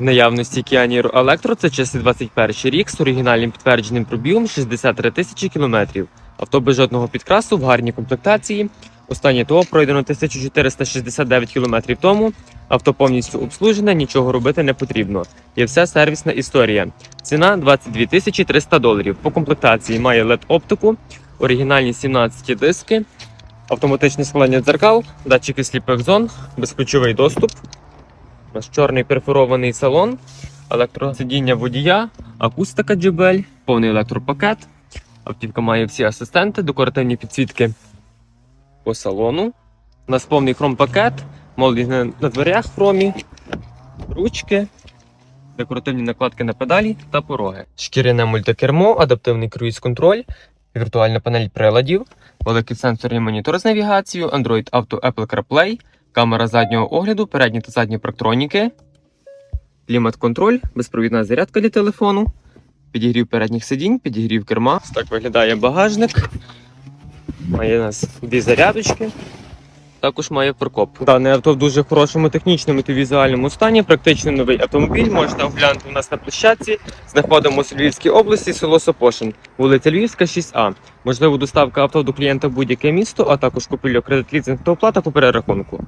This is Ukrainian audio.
Наявності Niro Electro це часи 21 рік з оригінальним підтвердженим пробігом 63 тисячі кілометрів. Авто без жодного підкрасу в гарній комплектації. Останнє ТО пройдено 1469 кілометрів тому. Авто повністю обслужене, нічого робити не потрібно. Є вся сервісна історія. Ціна 22 тисячі 300 доларів. По комплектації має LED оптику, оригінальні 17 диски, автоматичне схвалення дзеркал, датчики сліпих зон, безключовий доступ. У нас чорний перфорований салон, електросидіння водія, акустика JBL, повний електропакет. Автівка має всі асистенти, декоративні підсвітки по салону. У нас повний хром-пакет, молодість на, дверях хромі, ручки, декоративні накладки на педалі та пороги. Шкіряне мультикермо, адаптивний круїз-контроль, віртуальна панель приладів, великий сенсорний монітор з навігацією, Android Auto Apple CarPlay, камера заднього огляду, передні та задні парктроніки, клімат-контроль, безпровідна зарядка для телефону, підігрів передніх сидінь, підігрів керма. Так виглядає багажник. Має у нас дві зарядочки. Також має прокоп. Дане авто в дуже хорошому технічному та візуальному стані. Практично новий автомобіль. Можете оглянути у нас на площадці. Знаходимося у Львівській області, село Сопошин, вулиця Львівська, 6А. Можливо, доставка авто до клієнта в будь-яке місто, а також купівля кредит лізинг та оплата по перерахунку.